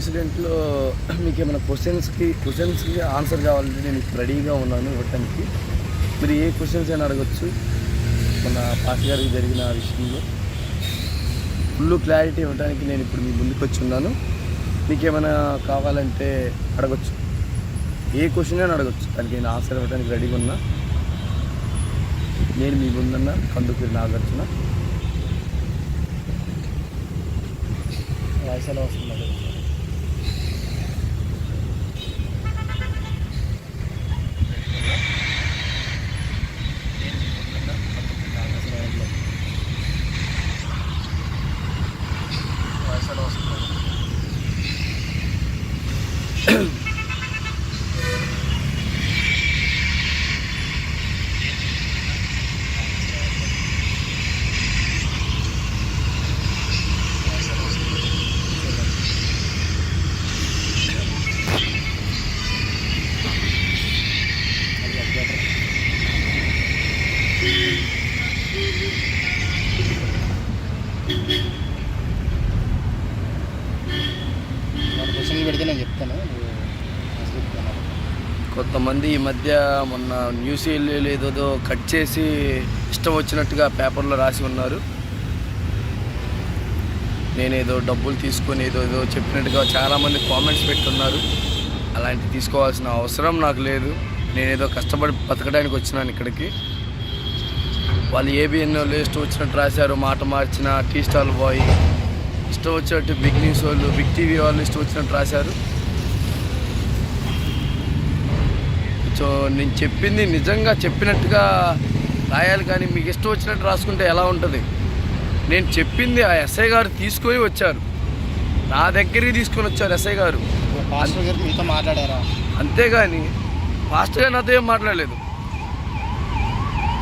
ఇన్సిడెంట్లో మీకు ఏమైనా క్వశ్చన్స్కి క్వశ్చన్స్కి ఆన్సర్ కావాలంటే నేను రెడీగా ఉన్నాను ఇవ్వటానికి. మీరు ఏ క్వశ్చన్స్ అయినా అడగచ్చు మన పాస్ గారికి జరిగిన విషయంలో. ఫుల్ క్లారిటీ ఇవ్వడానికి నేను ఇప్పుడు మీ ముందుకు వచ్చి ఉన్నాను. మీకు ఏమైనా కావాలంటే అడగచ్చు. ఏ క్వశ్చన్ అయినా అడగచ్చు. దానికి నేను ఆన్సర్ ఇవ్వడానికి రెడీగా ఉన్నా. నేను మీ ముందున్న కందుకూరి నాగార్జున. వాయిస్ ఎలా వస్తుంది అడగ. వాయిస్ ఎలా వస్తుంది అడగ. అది అది better. మన క్వశ్చన్లు పెడితే నేను చెప్తాను నువ్వు answer చెప్తాను. కొంతమంది ఈ మధ్య మొన్న న్యూస్ ఏదోదో కట్ చేసి ఇష్టం వచ్చినట్టుగా పేపర్లో రాసి ఉన్నారు. నేనేదో డబ్బులు తీసుకొని ఏదో ఏదో చెప్పినట్టుగా చాలామంది కామెంట్స్ పెట్టున్నారు. అలాంటి తీసుకోవాల్సిన అవసరం నాకు లేదు. నేనేదో కష్టపడి బతకడానికి వచ్చినాను ఇక్కడికి. వాళ్ళు ఏబిఎన్ వాళ్ళు ఇష్టం వచ్చినట్టు రాశారు మాట మార్చిన టీ స్టాల్ బాయ్. ఇష్టం వచ్చినట్టు బిగ్ న్యూస్ వాళ్ళు బిగ్ టీవీ వాళ్ళు ఇష్టం వచ్చినట్టు రాశారు. సో నేను చెప్పింది నిజంగా చెప్పినట్టుగా రాయాలి కానీ మీకు ఇష్టం వచ్చినట్టు రాసుకుంటే ఎలా ఉంటుంది? నేను చెప్పింది ఆ ఎస్ఐ గారు తీసుకొని వచ్చారు. నా దగ్గరికి తీసుకొని వచ్చారు ఎస్ఐ గారు. గారు మాట్లాడారా? అంతేగాని పాస్టర్ గారు నాతో ఏం మాట్లాడలేదు.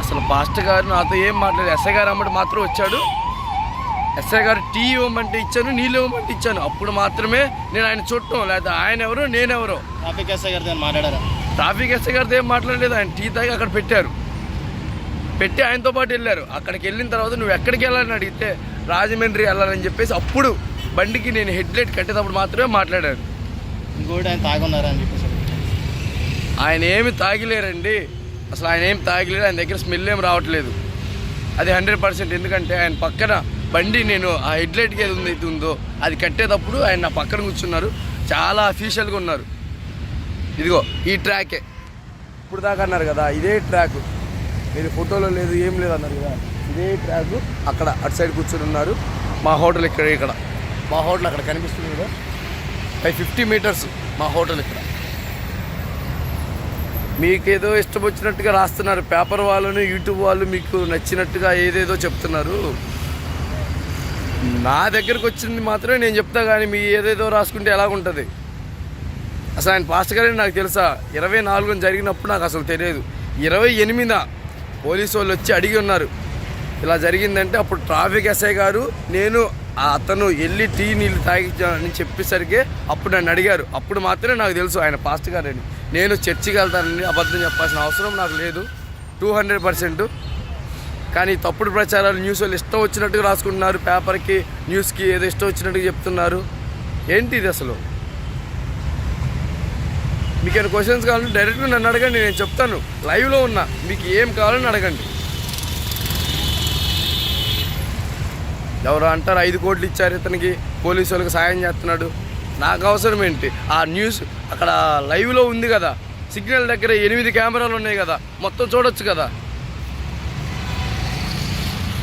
అసలు పాస్టర్ గారు నాతో ఏం మాట్లాడలేదు. ఎస్ఐ గారు అమ్మటి మాత్రం వచ్చాడు. ఎస్ఐ గారు టీ ఇవ్వమంటే ఇచ్చాను నీళ్ళు ఇవ్వమంటే ఇచ్చాను. అప్పుడు మాత్రమే నేను ఆయన చూడటం లేదా ఆయన ఎవరో నేనెవరో. ట్రాఫిక్ ఎస్ఐ గారితో ఏమైనా మాట్లాడారా? ట్రాఫిక్ ఎస్ఐ గారితో ఏం మాట్లాడలేదు. ఆయన టీ తాగి అక్కడ పెట్టారు. పెట్టి ఆయనతో పాటు వెళ్ళారు. అక్కడికి వెళ్ళిన తర్వాత నువ్వు ఎక్కడికి వెళ్ళాలని అడిగితే రాజమండ్రి వెళ్ళాలని చెప్పేసి అప్పుడు బండికి నేను హెడ్ లైట్ కట్టేటప్పుడు మాత్రమే మాట్లాడారు ఇంకోటి ఆయన తాగున్నారా అని చెప్పేసి. ఆయన ఏమి తాగిలేరండి. అసలు ఆయన ఏం తాగిలేరు. ఆయన దగ్గర స్మెల్ ఏం రావట్లేదు. అది హండ్రెడ్ పర్సెంట్ ఎందుకంటే ఆయన పక్కన బండి నేను ఆ హెడ్ లైట్కి ఏది ఉందో అది కట్టేటప్పుడు ఆయన నా పక్కన కూర్చున్నారు. చాలా అఫీషియల్గా ఉన్నారు. ఇదిగో ఈ ట్రాకే ఇప్పుడు దాకా అన్నారు కదా ఇదే ట్రాక్ మీరు ఫోటోలో లేదు ఏం లేదు అన్నారు కదా. ఇదే ట్రాక్ అక్కడ అటు సైడ్ కూర్చొని ఉన్నారు. మా హోటల్ ఇక్కడ ఇక్కడ. మా హోటల్ అక్కడ కనిపిస్తుంది కదా. ఫైవ్ ఫిఫ్టీ మీటర్స్ మా హోటల్ ఇక్కడ. మీకేదో ఇష్టం వచ్చినట్టుగా రాస్తున్నారు. పేపర్ వాళ్ళను యూట్యూబ్ వాళ్ళు మీకు నచ్చినట్టుగా ఏదేదో చెప్తున్నారు. నా దగ్గరకు వచ్చింది మాత్రమే నేను చెప్తా కానీ మీ ఏదేదో రాసుకుంటే ఎలాగుంటుంది? అసలు ఆయన పాస్ట్ గారే నాకు తెలుసా ఇరవై నాలుగున జరిగినప్పుడు నాకు అసలు తెలియదు. ఇరవై ఎనిమిద పోలీసు వాళ్ళు వచ్చి అడిగి ఉన్నారు ఇలా జరిగిందంటే అప్పుడు ట్రాఫిక్ ఎస్ఐ గారు నేను అతను వెళ్ళి టీ నీళ్ళు తాగించానని అని చెప్పేసరికి అప్పుడు నన్ను అడిగారు. అప్పుడు మాత్రమే నాకు తెలుసు ఆయన పాస్ట్ గారని. నేను చర్చికి వెళ్తానని అబద్ధం చెప్పాల్సిన అవసరం నాకు లేదు టూ హండ్రెడ్ పర్సెంట్. కానీ తప్పుడు ప్రచారాలు న్యూస్ వాళ్ళు ఇష్టం వచ్చినట్టుగా రాసుకుంటున్నారు పేపర్కి న్యూస్కి ఏదో ఇష్టం వచ్చినట్టుగా చెప్తున్నారు. ఏంటి ఇది అసలు? మీకు ఏమైనా క్వశ్చన్స్ కావాలంటే డైరెక్ట్గా నన్ను అడగండి నేను చెప్తాను. లైవ్లో ఉన్నా మీకు ఏం కావాలని అడగండి. ఎవరు అంటారు ఐదు కోట్లు ఇచ్చారు ఇతనికి పోలీసు వాళ్ళకి సాయం చేస్తున్నాడు. నాకు అవసరం ఏంటి? ఆ న్యూస్ అక్కడ లైవ్లో ఉంది కదా. సిగ్నల్ దగ్గర ఎనిమిది కెమెరాలు ఉన్నాయి కదా. మొత్తం చూడొచ్చు కదా.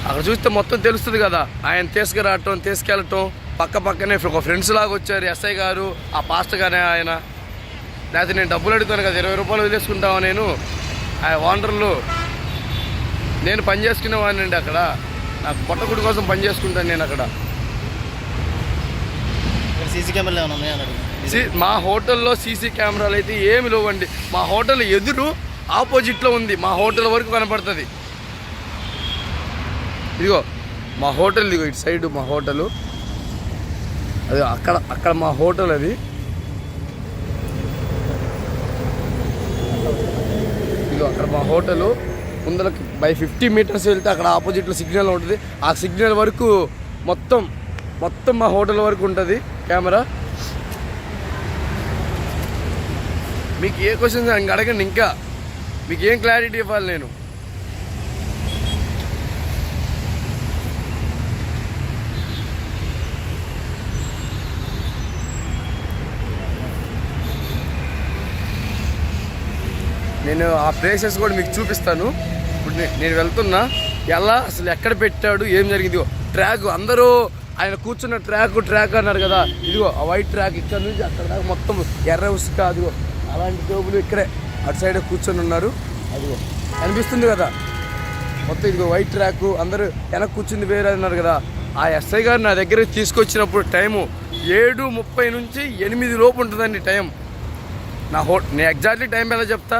అక్కడ చూస్తే మొత్తం తెలుస్తుంది కదా. ఆయన తీసుకురావటం తీసుకెళ్ళటం పక్క పక్కనే ఒక ఫ్రెండ్స్ లాగా వచ్చారు ఎస్ఐ గారు ఆ పాస్టర్ గారే ఆయన. లేకపోతే నేను డబ్బులు అడుగుతాను కదా ఇరవై రూపాయలు వదిలేసుకుంటావా నేను? ఆ ఓనర్లు నేను పని చేసుకునేవాడినండి అక్కడ. నాకు పొట్టకుడి కోసం పని చేసుకుంటాను నేను అక్కడ. సీసీ కెమెరాలు ఏమైనా మా హోటల్లో సీసీ కెమెరాలు అయితే ఏమి లేవండి. మా హోటల్ ఎదురు ఆపోజిట్లో ఉంది. మా హోటల్ వరకు కనపడుతుంది. ఇదిగో మా హోటల్ ఇదిగో ఇటు సైడ్ మా హోటలు. అది అక్కడ అక్కడ మా హోటల్ అది. అక్కడ మా హోటలు ముందరకి బై ఫిఫ్టీ మీటర్స్ వెళ్తే అక్కడ ఆపోజిట్లో సిగ్నల్ ఉంటుంది. ఆ సిగ్నల్ వరకు మొత్తం మొత్తం మా హోటల్ వరకు ఉంటుంది కెమెరా. మీకు ఏ క్వశ్చన్స్ అడగండి ఇంకా. మీకు ఏం క్లారిటీ ఇవ్వాలి నేను? నేను ఆ ప్లేసెస్ కూడా మీకు చూపిస్తాను. ఇప్పుడు నేను వెళ్తున్నా. ఎలా అసలు ఎక్కడ పెట్టాడు ఏం జరిగింది? ట్రాక్ అందరూ ఆయన కూర్చున్న ట్రాక్ ట్రాక్ అన్నారు కదా. ఇదిగో ఆ వైట్ ట్రాక్ ఇక్కడ నుంచి అక్కడ దాకా మొత్తం ఎర్ర ఉసుక అదిగో అలాంటి టోపులు ఇక్కడే అటు సైడ్ కూర్చొని ఉన్నారు. అదిగో కనిపిస్తుంది కదా. మొత్తం ఇదిగో వైట్ ట్రాక్ అందరూ వెనక కూర్చుంది వేరే అన్నారు కదా. ఆ ఎస్ఐ గారు నా దగ్గరికి తీసుకొచ్చినప్పుడు టైము ఏడు ముప్పై నుంచి ఎనిమిది లోపు ఉంటుందండి టైం. నా హో నేను ఎగ్జాక్ట్లీ టైం ఎలా చెప్తా?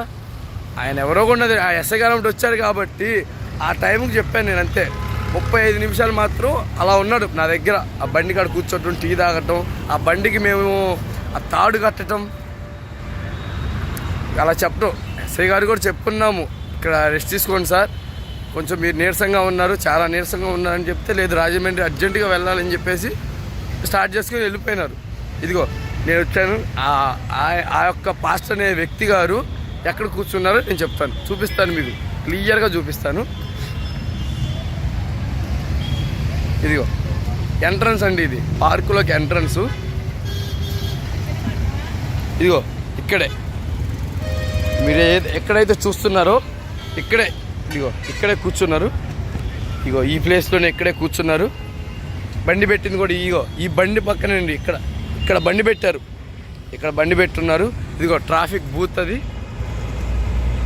ఆయన ఎవరో కొన్నది ఆ ఎస్ఐ గారు వచ్చారు కాబట్టి ఆ టైంకి చెప్పాను నేను అంతే. ముప్పై ఐదు నిమిషాలు మాత్రం అలా ఉన్నాడు నా దగ్గర. ఆ బండి కాడ కూర్చోటం టీ తాగటం ఆ బండికి మేము ఆ తాడు కట్టడం అలా చెప్పడం. ఎస్ఐ గారు కూడా చెప్పున్నాము. ఇక్కడ రెస్ట్ తీసుకోండి సార్. కొంచెం మీరు నీరసంగా ఉన్నారు. చాలా నీరసంగా ఉన్నారని చెప్తే లేదు రాజమండ్రి అర్జెంటుగా వెళ్ళాలని చెప్పేసి స్టార్ట్ చేసుకుని వెళ్ళిపోయినారు. ఇదిగో నేను వచ్చాను. ఆ- ఆ- ఆ యొక్క పాస్ట్ అనే వ్యక్తి గారు ఎక్కడ కూర్చున్నారో నేను చెప్తాను. చూపిస్తాను మీకు. క్లియర్గా చూపిస్తాను. ఇదిగో. ఎంట్రన్స్ అండి ఇది. పార్కులోకి ఎంట్రన్స్. ఇదిగో ఇక్కడే. మీరు ఎక్కడైతే చూస్తున్నారో ఇక్కడే ఇదిగో ఇక్కడే కూర్చున్నారు. ఇగో ఈ ప్లేస్లోనే ఇక్కడే కూర్చున్నారు. బండి పెట్టింది కూడా ఇగో ఈ బండి పక్కనండి ఇక్కడ. ఇక్కడ బండి పెట్టారు. ఇక్కడ బండి పెట్టున్నారు. ఇదిగో ట్రాఫిక్ బూత్ అది.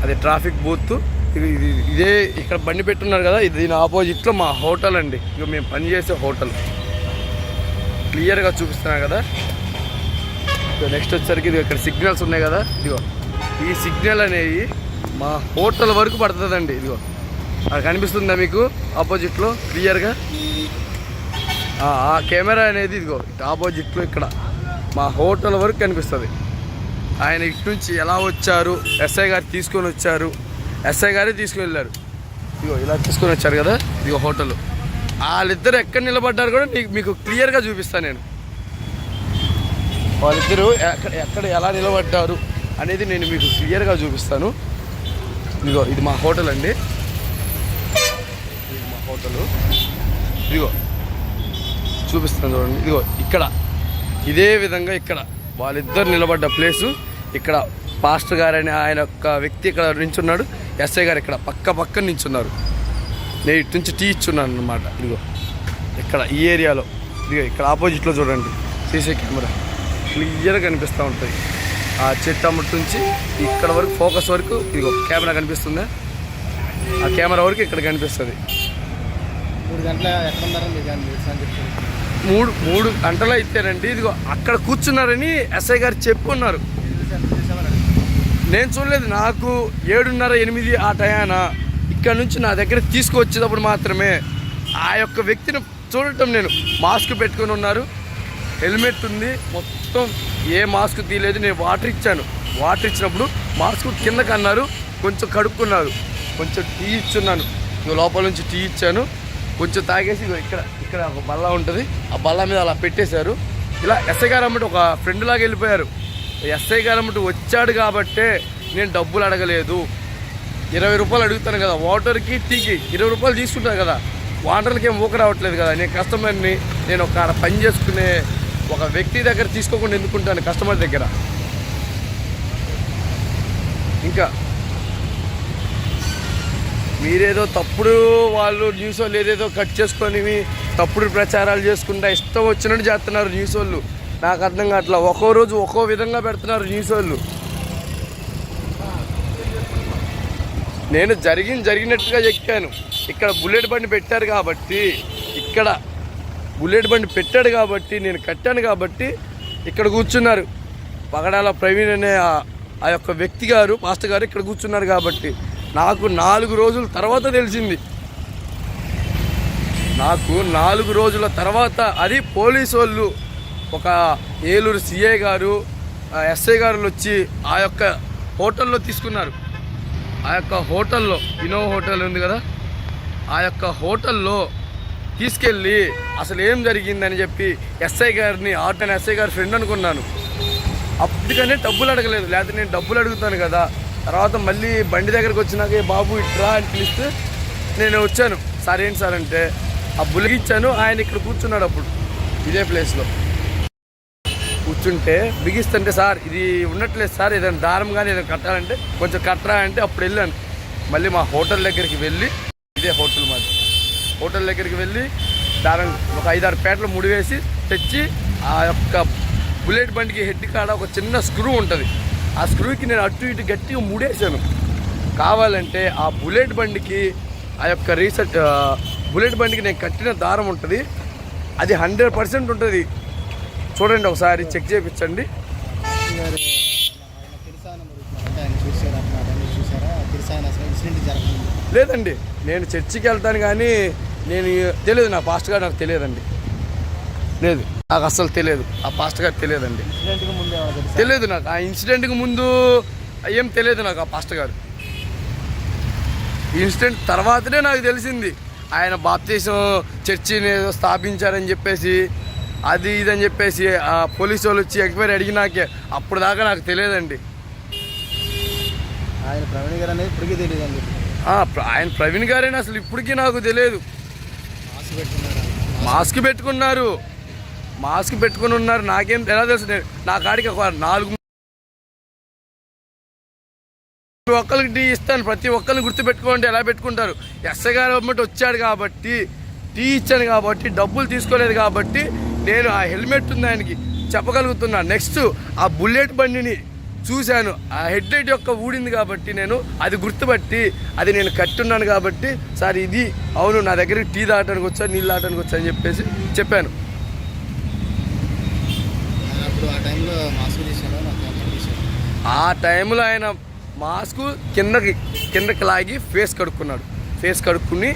అది ట్రాఫిక్ బూత్. ఇది ఇదే ఇక్కడ బండి పెట్టున్నారు కదా ఇది దీని ఆపోజిట్లో మా హోటల్ అండి. ఇక మేము పనిచేసే హోటల్. క్లియర్గా చూపిస్తున్నాను కదా. ఇదిగో నెక్స్ట్ వచ్చేసరికి ఇది ఇక్కడ సిగ్నల్స్ ఉన్నాయి కదా. ఇదిగో ఈ సిగ్నల్ అనేవి మా హోటల్ వరకు పడుతుందండి. ఇదిగో అది కనిపిస్తుందా మీకు? ఆపోజిట్లో క్లియర్గా? ఆ కెమెరా అనేది ఇదిగో ఆపోజిట్లో ఇక్కడ. మా హోటల్ వరకు కనిపిస్తుంది. ఆయన ఇటు నుంచి ఎలా వచ్చారు? ఎస్ఐ గారు తీసుకొని వచ్చారు. ఎస్ఐ గారే తీసుకుని వెళ్ళారు. ఇదిగో ఇలా తీసుకొని వచ్చారు కదా? ఇదిగో హోటల్. వాళ్ళిద్దరు ఎక్కడ నిలబడ్డారు కూడా నీకు మీకు క్లియర్గా చూపిస్తాను నేను. వాళ్ళిద్దరూ ఎక్కడ ఎక్కడ ఎలా నిలబడ్డారు అనేది నేను మీకు క్లియర్గా చూపిస్తాను. ఇదిగో ఇది మా హోటల్ అండి. ఇది మా హోటలు. ఇదిగో చూపిస్తాను చూడండి. ఇదిగో ఇక్కడ. ఇదే విధంగా ఇక్కడ. వాళ్ళిద్దరు నిలబడ్డ ప్లేసు ఇక్కడ పాస్టర్ గారని ఆయన యొక్క వ్యక్తి ఇక్కడ నించున్నాడు. ఎస్ఐ గారు ఇక్కడ పక్క పక్క నించున్నారు. నేను ఇటు నుంచి టీ ఇచ్చున్నాను అనమాట ఇదిగో ఇక్కడ ఈ ఏరియాలో. ఇదిగో ఇక్కడ ఆపోజిట్లో చూడండి. CC camera. క్లియర్గా కనిపిస్తూ ఉంటుంది ఆ చెట్టు అమ్మటి నుంచి ఇక్కడ వరకు ఫోకస్ వరకు ఇదిగో కెమెరా కనిపిస్తుందా. ఆ కెమెరా వరకు ఇక్కడ కనిపిస్తుంది. మూడు గంటల అని అని మూడు మూడు గంటలు అయితేనండి. ఇదిగో అక్కడ కూర్చున్నారని ఎస్ఐ గారు చెప్పున్నారు నేను చూడలేదు. నాకు ఏడున్నర ఎనిమిది ఆ టయాన ఇక్కడ నుంచి నా దగ్గర తీసుకువచ్చేటప్పుడు మాత్రమే ఆ యొక్క వ్యక్తిని చూడటం నేను. మాస్క్ పెట్టుకొని ఉన్నారు. హెల్మెట్ ఉంది. మొత్తం ఏ మాస్క్ తీయలేదు. నేను వాటర్ ఇచ్చాను. వాటర్ ఇచ్చినప్పుడు మాస్క్ కిందకు అన్నారు. కొంచెం కడుక్కున్నారు. కొంచెం టీ ఇచ్చున్నాను. లోపల నుంచి టీ ఇచ్చాను. కొంచెం తాగేసి ఇక్కడ ఇక్కడ ఒక బల్ల ఉంటుంది. ఆ బల్ల మీద అలా పెట్టేశారు. ఇలా ఎస్ఐ గారు అమ్మటి ఒక ఫ్రెండ్ లాగా వెళ్ళిపోయారు. ఎస్ఐ గారు అమ్మటి వచ్చాడు కాబట్టే నేను డబ్బులు అడగలేదు. ఇరవై రూపాయలు అడుగుతాను కదా వాటర్కి టీకి ఇరవై రూపాయలు తీసుకుంటాను కదా వాటర్లకి ఏం ఊక రావట్లేదు కదా నేను కస్టమర్ని నేను ఒక పని చేసుకునే ఒక వ్యక్తి దగ్గర తీసుకోకుండా ఎందుకుంటాను కస్టమర్ దగ్గర? ఇంకా మీరేదో తప్పుడు వాళ్ళు న్యూస్ వాళ్ళు ఏదేదో కట్ చేసుకొని తప్పుడు ప్రచారాలు చేసుకుంటా ఇష్టం వచ్చినట్టు చేస్తున్నారు న్యూస్ వాళ్ళు. నాకు అర్థం కావట్లా. ఒక్కో రోజు ఒక్కో విధంగా పెడుతున్నారు న్యూస్ వాళ్ళు. నేను జరిగింది జరిగినట్టుగా ఎక్కాను ఇక్కడ బుల్లెట్ బండి పెట్టారు కాబట్టి ఇక్కడ బుల్లెట్ బండి పెట్టాడు కాబట్టి నేను కట్టాను కాబట్టి ఇక్కడ కూర్చున్నారు. పగడాల ప్రవీణ్ అనే ఆ- యొక్క వ్యక్తి గారు మాస్టర్ గారు ఇక్కడ కూర్చున్నారు కాబట్టి నాకు నాలుగు రోజుల తర్వాత తెలిసింది. నాకు నాలుగు రోజుల తర్వాత అది పోలీసు వాళ్ళు ఒక ఏలూరు సిఐ గారు ఆ ఎస్ఐ గారు వచ్చి ఆ యొక్క హోటల్లో తీసుకున్నారు. ఆ యొక్క హోటల్లో ఇన్నోవా హోటల్ ఉంది కదా ఆ యొక్క హోటల్లో తీసుకెళ్ళి అసలు ఏం జరిగిందని చెప్పి ఎస్ఐ గారిని ఆటో ఎస్ఐ గారి ఫ్రెండ్ అనుకున్నాను. అప్పటికనే డబ్బులు అడగలేదు. లేకపోతే నేను డబ్బులు అడుగుతాను కదా తర్వాత మళ్ళీ బండి దగ్గరకు వచ్చినాక బాబు ఇట్రా అని పిలిస్తే నేను వచ్చాను. సార్ ఏంటి సార్? అంటే ఆ బులిగిచ్చాను ఆయన ఇక్కడ కూర్చున్నాడు అప్పుడు ఇదే ప్లేస్లో. కూర్చుంటే బిగిస్తుంటే సార్ ఇది ఉన్నట్లేదు సార్ ఏదైనా దారం కానీ ఏదైనా కట్టాలంటే కొంచెం కట్టరా అంటే అప్పుడు వెళ్ళాను. మళ్ళీ మా హోటల్ దగ్గరికి వెళ్ళి ఇదే హోటల్ మాది. హోటల్ దగ్గరికి వెళ్ళి దారం ఒక ఐదారు పేటలు ముడివేసి తెచ్చి ఆ యొక్క బుల్లెట్ బండికి హెడ్ కాడ ఒక చిన్న స్క్రూ ఉంటుంది. ఆ స్క్రూకి నేను అటు ఇటు గట్టిగా ముడేసాను కావాలంటే ఆ బుల్లెట్ బండికి ఆ యొక్క రీసెట్ బుల్లెట్ బండికి నేను కట్టిన దారం ఉంటుంది. అది హండ్రెడ్ పర్సెంట్ ఉంటుంది. చూడండి ఒకసారి చెక్ చేయించండి లేదండి నేను చర్చికి వెళ్తాను కానీ నేను తెలియదు నా పాస్ట్ గారు నాకు తెలియదండి. లేదు నాకు అస్సలు తెలియదు ఆ పాస్ట్ గారు తెలియదండి. తెలియదు నాకు ఆ ఇన్సిడెంట్కి ముందు ఏం తెలియదు నాకు ఆ పాస్ట్ గారు. ఇన్సిడెంట్ తర్వాతనే నాకు తెలిసింది ఆయన బాప్తీసం చర్చిని స్థాపించారని చెప్పేసి అది ఇది అని చెప్పేసి ఆ పోలీసు వాళ్ళు వచ్చి ఎంక్వైరీ అడిగినాకే అప్పుడు దాకా నాకు తెలియదండి. ఆయన ప్రవీణ్ గారు అనేది ఇప్పటికీ తెలియదు అని చెప్పి. ఆ, ప్ర- ఆయన ప్రవీణ్ గారైనా? అసలు ఇప్పటికీ నాకు తెలియదు. మాస్క్ పెట్టుకున్నారు? మాస్క్ పెట్టుకున్నారు. మాస్క్ పెట్టుకుని ఉన్నారు. నాకేం ఎలా తెలుసు? నా కాడికి ఒక నాలుగు ఒక్కరికి టీ ఇస్తాను. ప్రతి ఒక్కరిని గుర్తుపెట్టుకోండి. ఎలా పెట్టుకుంటారు? ఎస్ఐ గారు వచ్చాడు కాబట్టి టీ ఇచ్చాను కాబట్టి డబ్బులు తీసుకోలేదు కాబట్టి నేను ఆ హెల్మెట్ ఉంది ఆయనకి చెప్పగలుగుతున్నా. నెక్స్ట్ ఆ బుల్లెట్ బండిని చూశాను. ఆ హెడ్ లైట్ యొక్క ఊడింది కాబట్టి నేను అది గుర్తుపట్టి అది నేను కట్టున్నాను కాబట్టి సార్ ఇది అవును నా దగ్గరికి టీ తాగడానికి వచ్చా నీళ్ళు తాగడానికి వచ్చా అని చెప్పేసి చెప్పాను. ఆ టైంలో ఆయన మాస్క్ కిందకి కిందకి లాగి ఫేస్ కడుక్కున్నాడు. ఫేస్ కడుక్కుని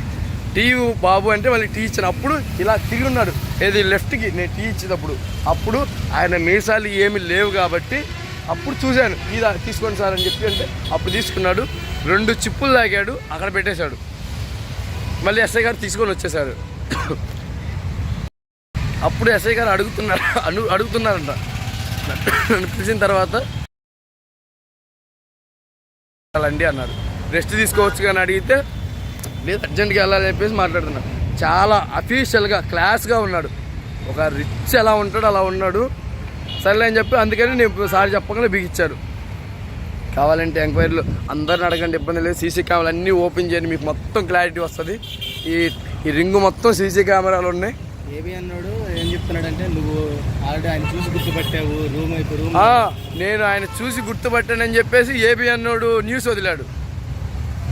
టీ బాబు అంటే మళ్ళీ టీ ఇచ్చినప్పుడు ఇలా తిరిగి ఉన్నాడు. ఏది లెఫ్ట్కి నేను టీ ఇచ్చేటప్పుడు. అప్పుడు ఆయన మీసాలు ఏమి లేవు కాబట్టి అప్పుడు చూశాను. టీ తీసుకోండి సార్ అని చెప్పి అంటే అప్పుడు తీసుకున్నాడు. రెండు చిప్పులు తాగాడు. అక్కడ పెట్టేశాడు. మళ్ళీ ఎస్ఐ గారు తీసుకొని వచ్చేసారు అప్పుడు ఎస్ఐ గారు అడుగుతున్నారు. అను అడుగుతున్నారంట. నన్ను పిలిచిన తర్వాత అండి అన్నారు రెస్ట్ తీసుకోవచ్చు కానీ అడిగితే లేదు అర్జెంట్గా వెళ్ళాలని చెప్పేసి మాట్లాడుతున్నాడు చాలా అఫీషియల్గా క్లాస్గా ఉన్నాడు. ఒక రిచ్ ఎలా ఉంటాడో అలా ఉన్నాడు. సర్లే అని చెప్పి అందుకని నేను సార్ చెప్పగానే బిగించారు కావాలంటే ఎంక్వైరీలు అందరిని అడగండి ఇబ్బంది లేదు. సీసీ కెమెరాలు అన్నీ ఓపెన్ చేయండి మీకు మొత్తం క్లారిటీ వస్తుంది. ఈ ఈ రింగు మొత్తం సీసీ కెమెరాలు ఉన్నాయి. ఏబి అన్నాడు ఏం చెప్తున్నాడంటే నువ్వు ఆల్రెడీ ఆయన చూసి గుర్తుపట్టావు రూమ్ అయిపోయి రూమ్ నేను ఆయన చూసి గుర్తుపట్టానని చెప్పేసి ఏబి అన్నోడు న్యూస్ వదిలాడు.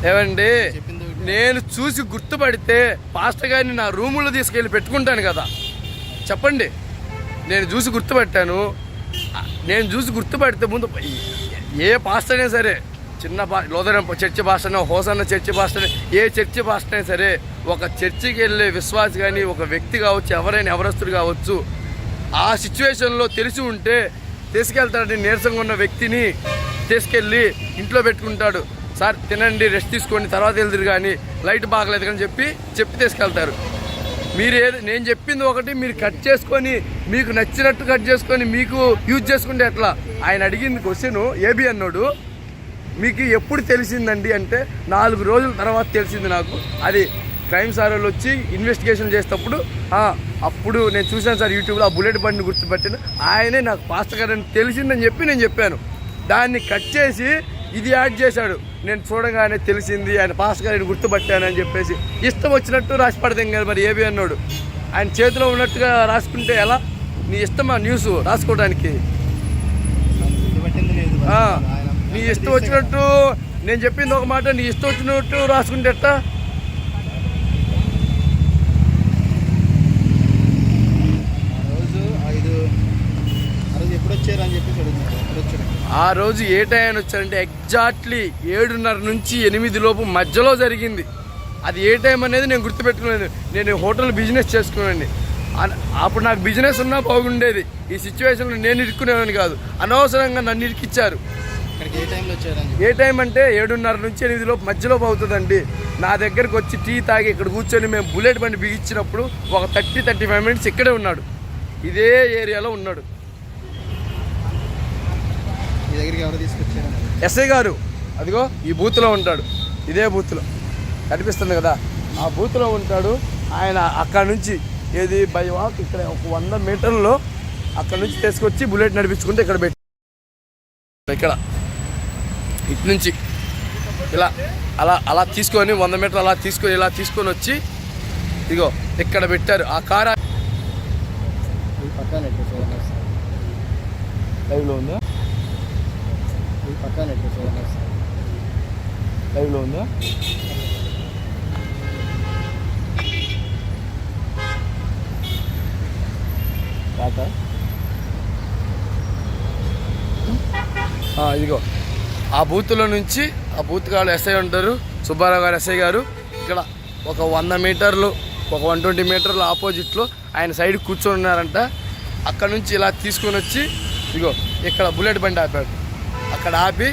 ఏమండి చెప్పింది నేను చూసి గుర్తుపడితే పాస్టర్ గారిని నా రూములో తీసుకెళ్ళి పెట్టుకుంటాను కదా. చెప్పండి. నేను చూసి గుర్తుపట్టాను. నేను చూసి గుర్తుపడితే ముందు ఏ పాస్టర్ అయినా సరే చిన్న పా లోదరం చర్చి భాషనో హోసన్న చర్చి పాస్టర్ ఏ చర్చి భాషనైనా సరే ఒక చర్చికి వెళ్ళే విశ్వాసి కానీ ఒక వ్యక్తి కావచ్చు ఎవరైనా ఎవరస్తుడు కావచ్చు ఆ సిచ్యువేషన్లో తెలిసి ఉంటే తీసుకెళ్తాడని నీరసంగా ఉన్న వ్యక్తిని తీసుకెళ్ళి ఇంట్లో పెట్టుకుంటాడు. సార్ తినండి రెస్ట్ తీసుకోండి తర్వాత వెళ్తురు కానీ లైట్ బాగలేదు కానీ చెప్పి చెప్పి తీసుకెళ్తారు. మీరు ఏది నేను చెప్పింది ఒకటి మీరు కట్ చేసుకొని మీకు నచ్చినట్టు కట్ చేసుకొని మీకు యూజ్ చేసుకుంటే ఎట్లా? ఆయన అడిగింది క్వశ్చన్ ఏబి అన్నాడు. మీకు ఎప్పుడు తెలిసిందండి? అంటే నాలుగు రోజుల తర్వాత తెలిసింది నాకు. అది క్రైమ్ సార్ వాళ్ళు వచ్చి ఇన్వెస్టిగేషన్ చేసేటప్పుడు అప్పుడు నేను చూశాను సార్ యూట్యూబ్లో ఆ బుల్లెట్ బండిని గుర్తుపెట్టాను. ఆయనే నాకు పాస్టర్ గారు అని తెలిసిందని చెప్పి నేను చెప్పాను. దాన్ని కట్ చేసి ఇది యాడ్ చేశాడు. నేను చూడగానే తెలిసింది ఆయన పాస్టర్ గారిని గుర్తుపట్టాను అని చెప్పేసి. ఇష్టం వచ్చినట్టు రాసి పడతాం కదా మరి ఏబి అన్నాడు. ఆయన చేతిలో ఉన్నట్టుగా రాసుకుంటే ఎలా? నీ ఇష్టమా న్యూస్ రాసుకోవడానికి. నీ ఇష్టం వచ్చినట్టు నేను చెప్పింది ఒక మాట నీ ఇష్టం వచ్చినట్టు రాసుకుంటే ఎట్టా? రోజు ఐదు ఆ రోజు ఎప్పుడు వచ్చారు అని చెప్పేసి అడుగుతున్నారు ఎప్పుడు వచ్చారు ఆ రోజు ఏ టైం వచ్చారంటే ఎగ్జాక్ట్లీ ఏడున్నర నుంచి ఎనిమిది లోపు మధ్యలో జరిగింది. అది ఏ టైం అనేది నేను గుర్తుపెట్టుకునేది నేను హోటల్ బిజినెస్ చేసుకున్నాను అప్పుడు నాకు బిజినెస్ ఉన్నా బాగుండేది. ఈ సిచ్యువేషన్లో నేను ఇరుక్కునేవాడిని కాదు. అనవసరంగా నన్ను ఇరికిచ్చారు. ఏ టైం అంటే ఏడున్నర నుంచి ఎనిమిది లోపు మధ్యలోపు అవుతుందండి. నా దగ్గరకు వచ్చి టీ తాగి ఇక్కడ కూర్చొని మేము బుల్లెట్ బండి బిగించినప్పుడు ఒక థర్టీ థర్టీ ఫైవ్ మినిట్స్ ఇక్కడే ఉన్నాడు. ఇదే ఏరియాలో ఉన్నాడు. దగ్గరికి ఎవరు తీసుకొచ్చారు? ఎస్ఐ గారు అదిగో ఈ బూత్లో ఉంటాడు. ఇదే బూత్లో. కనిపిస్తుంది కదా? ఆ బూత్లో ఉంటాడు. ఆయన అక్కడ నుంచి ఏది బై వాక్ ఇక్కడ ఒక వంద మీటర్లో అక్కడ నుంచి తీసుకొచ్చి బుల్లెట్ నడిపించుకుంటే ఇక్కడ పెట్టి ఇక్కడ. ఇటు నుంచి ఇలా అలా అలా తీసుకొని వంద మీటర్లు అలా తీసుకొని ఇలా తీసుకొని వచ్చి ఇదిగో ఇక్కడ పెట్టారు. ఆ కార్ లైవ్లో ఉందా? పక్కన లైవ్లో ఉందా? టాటా? ఇదిగో. ఆ బూత్లో నుంచి ఆ బూత్ గారు ఎస్ఐ ఉంటారు సుబ్బారావు గారు ఎస్ఐ గారు. ఇక్కడ ఒక వంద మీటర్లు ఒక వన్ ట్వంటీ మీటర్లు ఆపోజిట్లో ఆయన సైడ్ కూర్చొని ఉన్నారంట. అక్కడ నుంచి ఇలా తీసుకొని వచ్చి ఇదిగో ఇక్కడ బుల్లెట్ బండి ఆపాడు. అక్కడ ఆపి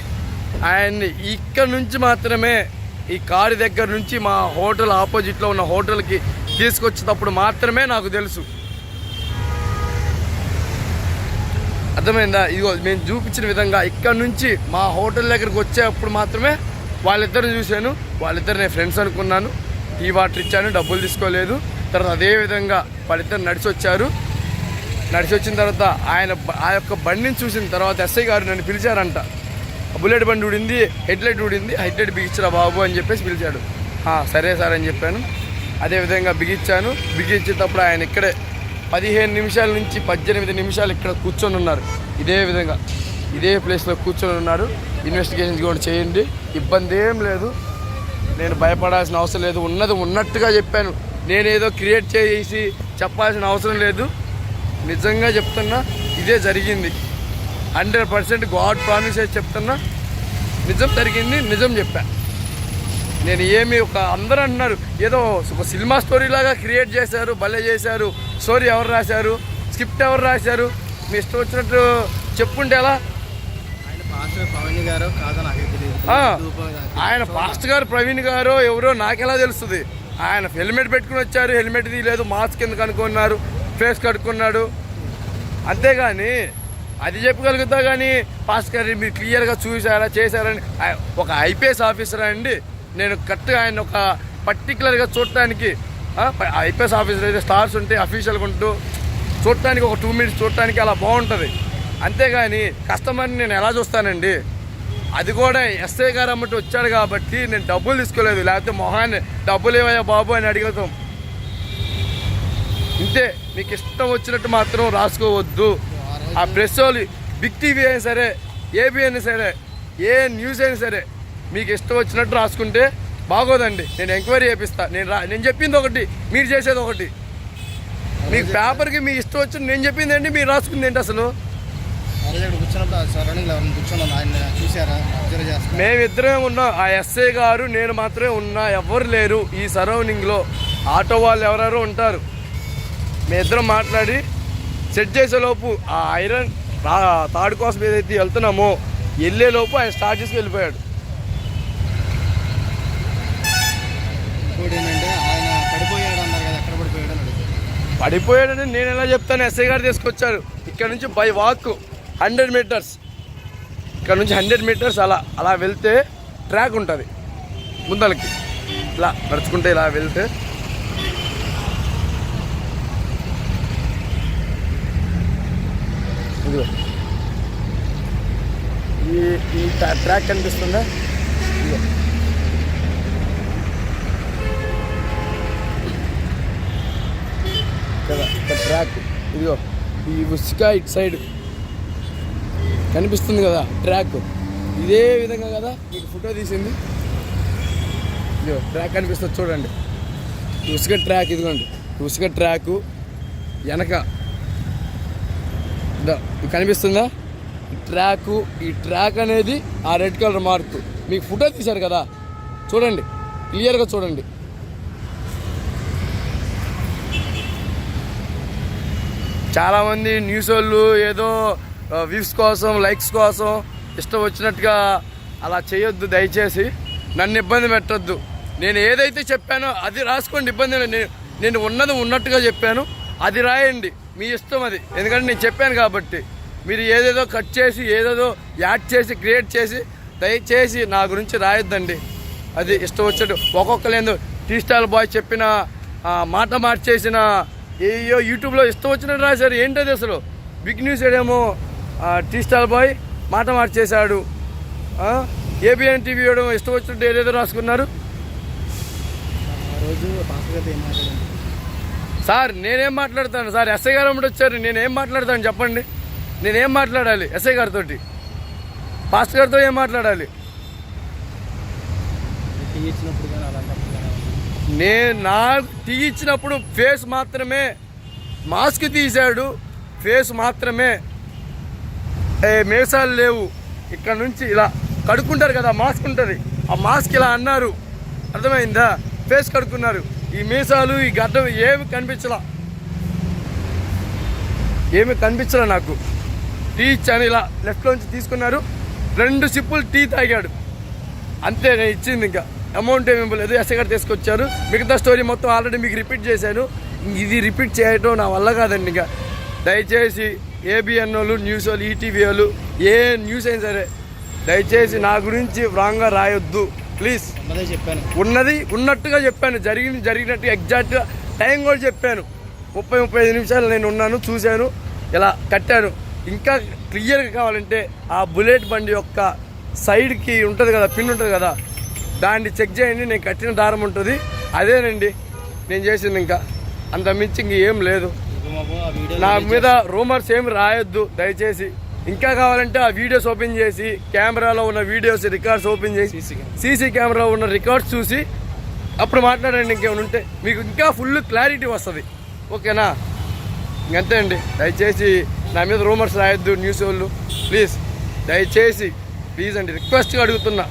ఆయన్ని ఇక్కడ నుంచి మాత్రమే ఈ కారు దగ్గర నుంచి మా హోటల్ ఆపోజిట్లో ఉన్న హోటల్కి తీసుకొచ్చేటప్పుడు మాత్రమే నాకు తెలుసు. అర్థమైందా? ఇదిగో మేము చూపించిన విధంగా ఇక్కడ నుంచి మా హోటల్ దగ్గరికి వచ్చేటప్పుడు మాత్రమే వాళ్ళిద్దరిని చూశాను. వాళ్ళిద్దరు నేను ఫ్రెండ్స్ అనుకున్నాను. టీ వాటర్ ఇచ్చాను డబ్బులు తీసుకోలేదు. తర్వాత అదే విధంగా వాళ్ళిద్దరు నడిచి వచ్చారు నడిచి వచ్చిన తర్వాత ఆయన ఆ యొక్క బండిని చూసిన తర్వాత ఎస్ఐ గారు నన్ను పిలిచారంట. బుల్లెట్ బండి ఊడింది హెడ్ లైట్ ఊడింది హెడ్ లైట్ బిగించరా బాబు అని చెప్పేసి పిలిచాడు. సరే సార్ అని చెప్పాను. అదే విధంగా బిగించాను. బిగించేటప్పుడు ఆయన ఇక్కడే పదిహేను నిమిషాల నుంచి పద్దెనిమిది నిమిషాలు ఇక్కడ కూర్చొని ఉన్నారు. ఇదే విధంగా ఇదే ప్లేస్లో కూర్చొని ఉన్నారు ఇన్వెస్టిగేషన్స్ కూడా చేయండి. ఇబ్బంది ఏం లేదు. నేను భయపడాల్సిన అవసరం లేదు. ఉన్నది ఉన్నట్టుగా చెప్పాను. నేనేదో క్రియేట్ చేసి చెప్పాల్సిన అవసరం లేదు. నిజంగా చెప్తున్నా ఇదే జరిగింది. హండ్రెడ్ పర్సెంట్ గాడ్ ప్రామిస్ చేసి చెప్తున్నా నిజం జరిగింది నిజం చెప్పా. నేను ఏమి ఒక అందరూ అంటున్నారు ఏదో ఒక సినిమా స్టోరీ లాగా క్రియేట్ చేశారు భలే చేశారు స్టోరీ ఎవరు రాశారు స్క్రిప్ట్ ఎవరు రాశారు మీ ఇష్టం వచ్చినట్టు చెప్పుంటే ఎలా? ఆయన పాస్ట్ గారు ప్రవీణ్ గారు ఎవరో నాకెలా తెలుస్తుంది? ఆయన హెల్మెట్ పెట్టుకుని వచ్చారు హెల్మెట్ తీయలేదు మాస్క్ ఎందుకు అనుకున్నారు? ఫేస్ కట్టుకున్నాడు అంతేగాని అది చెప్పగలుగుతా కానీ భాస్కర్ మీరు క్లియర్గా చూసారా చేశారని ఒక ఐపీఎస్ ఆఫీసర్ అండి. నేను కరెక్ట్గా ఆయన ఒక పర్టికులర్గా చూడటానికి ఐపీఎస్ ఆఫీసర్ అయితే స్టార్స్ ఉంటే అఫీషియల్గా ఉంటూ చూడటానికి ఒక టూ మినిట్స్ చూడటానికి అలా బాగుంటుంది. అంతేగాని కస్టమర్ని నేను ఎలా చూస్తానండి? అది కూడా ఎస్ఐ గారు అమ్మటి వచ్చాడు కాబట్టి నేను డబ్బులు తీసుకోలేదు. లేకపోతే మొహాన్ని డబ్బులు ఏవయ్యా బాబు అని అడిగతాం ఇంతే. మీకు ఇష్టం వచ్చినట్టు మాత్రం రాసుకోవద్దు. ఆ ప్రెస్ వాళ్ళు బిగ్ టీవీ అయినా సరే ఏబీ అయినా సరే ఏ న్యూస్ అయినా సరే మీకు ఇష్టం వచ్చినట్టు రాసుకుంటే బాగోదండి. నేను ఎంక్వైరీ చేపిస్తా. నేను రా నేను చెప్పింది ఒకటి మీరు చేసేది ఒకటి. మీకు పేపర్కి మీ ఇష్టం వచ్చి నేను చెప్పింది ఏంటి మీరు రాసుకుంది ఏంటి అసలు? మేమిద్దరమే ఉన్నాం ఆ ఎస్ఐ గారు నేను మాత్రమే ఉన్నా ఎవరు లేరు ఈ సరౌండింగ్లో ఆటో వాళ్ళు ఎవరెవరో ఉంటారు. మేమిద్దరం మాట్లాడి సెట్ చేసే లోపు ఆ ఐరన్ తాడు కోసం ఏదైతే వెళ్తున్నామో వెళ్ళే లోపు ఆయన స్టార్ట్ చేసి వెళ్ళిపోయాడు. పడిపోయాడని నేను ఎలా చెప్తాను? ఎస్ఐ గారు తీసుకొచ్చారు. ఇక్కడ నుంచి బై వాక్ హండ్రెడ్ మీటర్స్. ఇక్కడ నుంచి హండ్రెడ్ మీటర్స్ అలా అలా వెళ్తే ట్రాక్ ఉంటుంది. ముందలకి. ఇలా నడుచుకుంటే ఇలా వెళ్తే ఇదిగో. ఈ ఈ ట్రాక్ కనిపిస్తుందా? ఇదిగో. కదా ఒక ట్రాక్. ఇదిగో ఈ ఉసుక ఇటు సైడ్ కనిపిస్తుంది కదా ట్రాక్. ఇదే విధంగా కదా మీకు ఫోటో తీసింది. ఇదిగో ట్రాక్ కనిపిస్తుంది చూడండి. ఉసుక ట్రాక్ ఇదిగోండి. ఉసుక ట్రాకు వెనక కనిపిస్తుందా? ట్రాకు ఈ ట్రాక్ అనేది ఆ రెడ్ కలర్ మార్క్. మీకు ఫోటో తీశారు కదా? చూడండి. క్లియర్గా చూడండి. చాలామంది న్యూస్ వాళ్ళు ఏదో వ్యూస్ కోసం లైక్స్ కోసం ఇష్టం వచ్చినట్టుగా అలా చేయొద్దు దయచేసి. నన్ను ఇబ్బంది పెట్టొద్దు. నేను ఏదైతే చెప్పానో అది రాసుకోండి. ఇబ్బంది నేను నేను ఉన్నది ఉన్నట్టుగా చెప్పాను. అది రాయండి. మీ ఇష్టం అది. ఎందుకంటే నేను చెప్పాను కాబట్టి. మీరు ఏదేదో కట్ చేసి ఏదేదో యాడ్ చేసి క్రియేట్ చేసి దయచేసి నా గురించి రాయొద్దండి. అది ఇష్టం వచ్చేట్టు ఒక్కొక్కలేందో టీ స్టాల్ బాయ్ చెప్పిన మాట మార్చేసిన ఏయో యూట్యూబ్లో ఇష్టం వచ్చినట్టు రాశారు. ఏంటది అసలు? బిగ్ న్యూస్ ఏడేమో టీ స్టాల్ బాయ్ మాట మార్చేశాడు. ఏబిఎన్ టీవీ ఏడేమో ఇష్టం వచ్చినట్టు ఏదేదో రాసుకున్నారు. ఆ రోజు పాస్టర్ గారితో ఏం మాట్లాడండి సార్ నేనేం మాట్లాడతాను? సార్ ఎస్ఐ గారు అమ్మడు వచ్చారు. నేనేం మాట్లాడతాను చెప్పండి. నేనేం మాట్లాడాలి ఎస్ఐ గారితో పాస్టర్ గారితో ఏం మాట్లాడాలి? నేను నా టీ ఇచ్చినప్పుడు ఫేస్ మాత్రమే మాస్క్ తీశాడు ఫేస్ మాత్రమే. ఏ మేసాలు లేవు. ఇక్కడ నుంచి ఇలా కడుక్కుంటారు కదా మాస్క్ ఉంటుంది. ఆ మాస్క్ ఇలా అన్నారు. అర్థమైందా? ఫేస్ కడుక్కున్నారు. ఈ మీసాలు ఈ గడ్డం ఏమి కనిపించలా? ఏమి కనిపించలా నాకు? టీ ఇచ్చాను ఇలా లెఫ్ట్లోంచి తీసుకున్నారు. రెండు సిప్పులు టీ తాగాడు. అంతే నేను ఇచ్చింది ఇంకా. అమౌంట్ ఏమి ఇవ్వలేదు. ఎస్ఐగారు తీసుకొచ్చారు. మిగతా స్టోరీ మొత్తం ఆల్రెడీ మీకు రిపీట్ చేశాను. ఇది రిపీట్ చేయటం నా వల్ల కాదండి ఇంకా. దయచేసి ఏబిఎన్ వాళ్ళు న్యూస్ వాళ్ళు ఈటీవీ వాళ్ళు ఏ న్యూస్ అయినా సరే దయచేసి నా గురించి రాంగ్గా రాయొద్దు. ప్లీజ్. ఉన్నదే చెప్పాను. ఉన్నది ఉన్నట్టుగా చెప్పాను. జరిగింది జరిగినట్టు ఎగ్జాక్ట్గా టైం కూడా చెప్పాను. ముప్పై ముప్పై ఐదు నిమిషాలు నేను ఉన్నాను చూశాను ఇలా కట్టాను. ఇంకా క్లియర్గా కావాలంటే ఆ బుల్లెట్ బండి యొక్క సైడ్కి ఉంటుంది కదా పిన్ ఉంటుంది కదా దాన్ని చెక్ చేయండి. నేను కట్టిన దారం ఉంటుంది. అదేనండి నేను చేసింది ఇంకా. అంత మించి ఇంక ఏం లేదు. నా మీద రూమర్స్ ఏమి రాయొద్దు దయచేసి. ఇంకా కావాలంటే ఆ వీడియోస్ ఓపెన్ చేసి కెమెరాలో ఉన్న వీడియోస్ రికార్డ్స్ ఓపెన్ చేసి సీసీ కెమెరా. సీసీ కెమెరా ఉన్న రికార్డ్స్ చూసి అప్పుడు మాట్లాడండి ఇంకేమైనా ఉంటే మీకు ఇంకా ఫుల్ క్లారిటీ వస్తుంది. ఓకేనా? ఇంకంతే అండి. దయచేసి నా మీద రూమర్స్ రాయొద్దు న్యూస్ వాళ్ళు. ప్లీజ్ దయచేసి ప్లీజ్ అండి రిక్వెస్ట్గా అడుగుతున్నా.